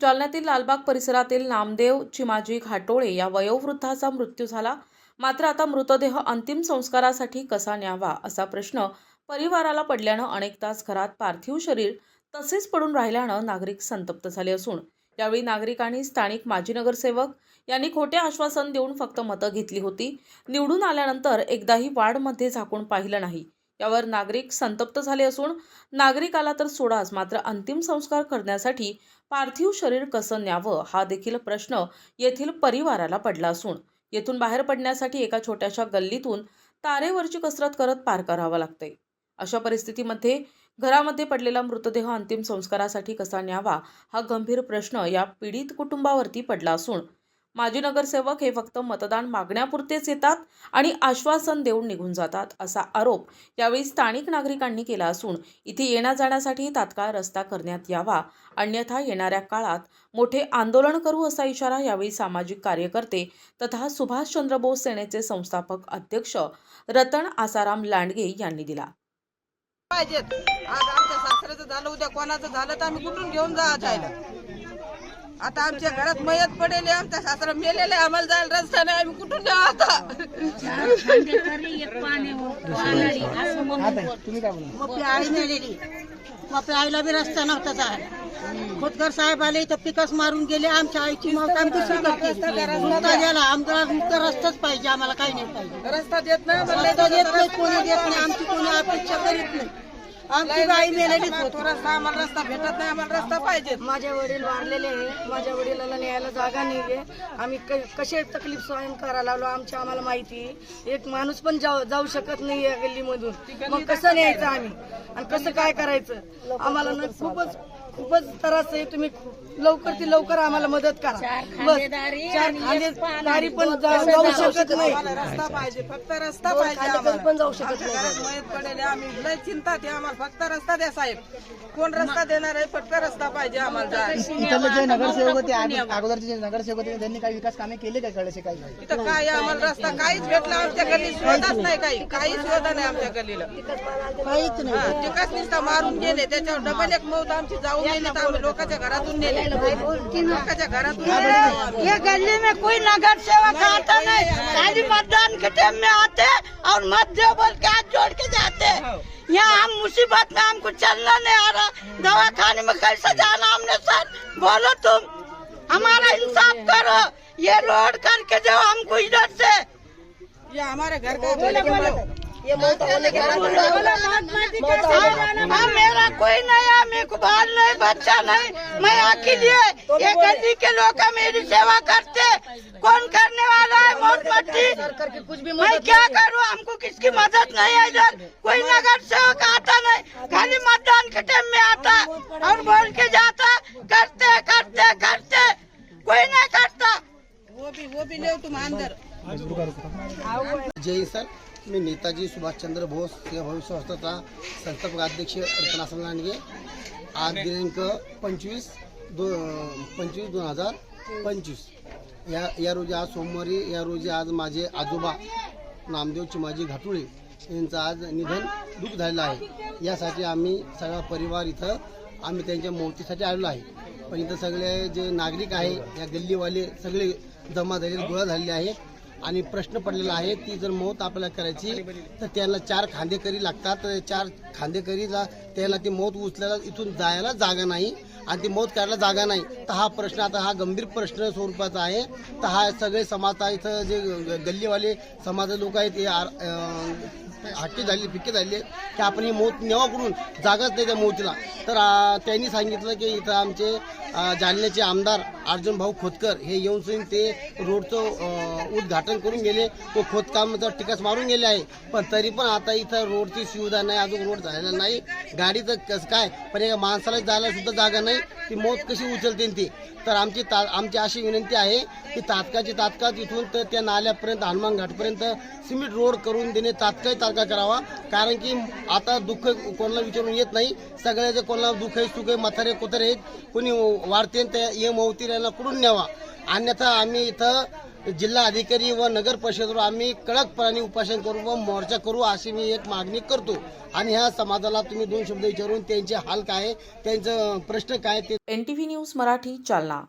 जालन्यातील लालबाग परिसरातील नामदेव चिमाजी घाटोळे या वयोवृद्धाचा मृत्यू झाला. मात्र आता मृतदेह अंतिम संस्कारासाठी कसा न्यावा असा प्रश्न परिवाराला पडल्यानं अनेक तास घरात पार्थिव शरीर तसेच पडून राहिल्यानं नागरिक संतप्त झाले असून यावेळी नागरिकांनी स्थानिक माजी नगरसेवक यांनी खोटे आश्वासन देऊन फक्त मतं घेतली होती. निवडून आल्यानंतर एकदाही वार्डमध्ये झाकून पाहिलं नाही. यावर नागरिक संतप्त झाले असून नागरिकाला तर सोडाच मात्र अंतिम संस्कार करण्यासाठी पार्थिव शरीर कसं न्यावं हा देखील प्रश्न येथील परिवाराला पडला असून येथून बाहेर पडण्यासाठी एका छोट्याशा गल्लीतून तारेवरची कसरत करत पार करावं लागतंय. अशा परिस्थितीमध्ये घरामध्ये पडलेला मृतदेह अंतिम संस्कारासाठी कसा न्यावा हा गंभीर प्रश्न या पीडित कुटुंबावरती पडला असून माजी नगरसेवक हे फक्त मतदान मागण्यापुरतेच येतात आणि आश्वासन देऊन निघून जातात असा आरोप यावेळी स्थानिक नागरिकांनी केला असून इथे येण्या जाण्यासाठी तात्काळ रस्ता करण्यात यावा अन्यथा येणाऱ्या काळात मोठे आंदोलन करू असा इशारा यावेळी सामाजिक कार्यकर्ते तथा सुभाषचंद्र बोस सेनेचे संस्थापक अध्यक्ष रतन आसाराम लांडगे यांनी दिला. पाहिजेत. आज आमच्या सासऱ्याचं झालं उद्या कोणाचं झालं तर आम्ही कुठून घेऊन जा जायला आता आमच्या घरात मयत पडेल आमच्या सासरा मेलेले आम्हाला जायला रस्ता नाही आम्ही कुठून जाऊ आता? मग आपली आई मेलेली. मग आपल्या आईला बी रस्ता नव्हता जायला. खोतकर साहेब आले तर पिकस मारून गेले आमच्या आईची मग आम्ही दुसरी करते गेला आमचा मुक्त रस्ताच पाहिजे आम्हाला काही नाही पाहिजे. रस्ता देत नाही रस्ता देत नाही कोणी देत नाही आमची कोणी अपेक्षा करीत नाही. आमची बी आई मेलेलीच होती रस्ता आम्हाला रस्ता भेटत नाही आम्हाला रस्ता पाहिजे. माझे वडील वारलेले आहे. माझ्या वडिलाला न्यायला जागा नाही आहे आम्ही क- कसे तकलीफ सहन करायला लागलो आमची आम्हाला माहिती आहे. एक माणूस पण जाऊ जाऊ शकत नाही या गल्लीमधून. मग कसं न्यायचं आम्ही? आणि कसं काय करायचं? आम्हाला ना खूपच खूपच त्रास आहे. तुम्ही लवकर ती लवकर आम्हाला मदत करा. बस. चार खांदेदारी पण जा- जाऊ शकत नाही. आम्हाला रस्ता पाहिजे. फक्त रस्ता पाहिजे खांदेकरी आम्हाला. पण जाऊ शकत आमच्या नाही. घरात मयत पडेल आम्ही लय चिंता ते आम्हाला फक्त रस्ता द्या साहेब. कोण रस्ता देणार आहे? फक्त रस्ता पाहिजे आम्हाला. जायला. इथले जे नगरसेवक होते आग- अगोदरचे जे नगरसेवक होते त्यांनी काही विकास कामे केले काय कळले काही? इथं काय आहे, आम्हाला रस्ता काहीच भेटला. आमच्या गल्ली सुविधाच नाही काही. काही सुविधा नाही आमच्या गल्लीला. काहीच नाही. तिकच नुसता मारून गेले. त्याच्यावर डबल एक मौत आमची जाऊन गेली. तर आम्ही लोकांच्या घरातून नेले. ये गली में कोई नगर सेवक आता नहीं खाली मतदान के टाइम में आते और मत दे बोल के हाथ जोड़ के जाते। यहाँ हम मुसीबत में हमको चलना नहीं आ रहा। दवा खाने में कैसे जाना हमने सर? बोलो तुम। हमारा इंसाफ करो। ये रोड करके जाओ हमको इधर से। ये हमारे घर का ये मौत होने के हाँ, मेरा कोई नहीं है मेरे को बाल नहीं बच्चा नहीं मैं अकेली है ये गली के लोग मेरी सेवा करते। कौन करने वाला है मौत मट्टी कुछ भी मैं क्या करूँ? हमको किसकी मदद नहीं है इधर? कोई नगर सेवक आता नहीं। खाली मतदान के टाइम में आता और बोल के जाता। करते करते करते। कोई नहीं करता। वो भी वो भी ले तुम अंदर। जय सर मी नेताजी सुभाषचंद्र बोस या भविष्य संस्थेचा संस्थापक अध्यक्ष रत्नासन लांडगे. आज दिनांक पंचवीस दो पंचवीस दोन हजार पंचवीस. या या रोजी आज सोमवारी या रोजी आज माझे आजोबा नामदेव चिमाजी घाटुळे यांचं आज निधन दुःख झालेलं आहे. यासाठी आम्ही सगळा परिवार इथं आम्ही त्यांच्या मूर्तीसाठी आलेलो आहे. पण इथं सगळे जे नागरिक आहे या गल्लीवाले सगळे जमा झालेले गोळा झालेले आहे. आणि प्रश्न पडलेला आहे ती जर मौत आपल्याला करायची तर त्याला चार खांदेकरी लागतात. तर चार खांदेकरीला त्याला ती मौत उचलायला इथून जायला जागा नाही आणि ती मौत करायला जागा नाही. तर हा प्रश्न आता हा गंभीर प्रश्न स्वरूपाचा आहे. तर हा सगळे समाज इथं जे ग- गल्लीवाले समाज लोक आहेत ते आर- हट्टी झाली फिक्के झाले की आपण ही मौत नेवा करून जागाच नाही त्या मौतीला. तर त्यांनी सांगितलं की इथं आमचे जालन्याचे आमदार अर्जुन भाऊ खोतकर हे येऊन सनी ते रोडचं उद्घाटन करून गेले. तो खोदकामाचा टिकास मारून गेले आहे. पण तरी पण आता इथं रोडची सुविधा नाही अजून रोड झालेला नाही. गाडीचं कसं काय? पण एका माणसाला जायला सुद्धा जागा नाही. ती मौत कशी उचलते ती? तर आमची ता आमची अशी विनंती आहे की तात्काळची तात्काळ तिथून तर त्या नाल्यापर्यंत हनुमान घाटपर्यंत सिमेंट रोड करून देणे तात्काळ तात्काळ करावा. कारण की आता दुःख कोणाला विचारून येत नाही. सगळ्याचे कोणाला दुःख आहे सुख आहे म्हातारे कोतारे आहेत. कोणी वाढते ते त्या मवती मौतीऱ्यांना कुठून न्यावा. अन्यथा आम्ही इथं जिल्हा अधिकारी व नगर परिषदेवर आम्ही कडकपणाने उपासन करू व मोर्चा करू अशी मी एक मागणी करतो. आणि ह्या समाजाला तुम्ही दोन शब्द विचारून त्यांचे हाल काय आहे, त्यांचं प्रश्न काय ते N T V news Marathi चालना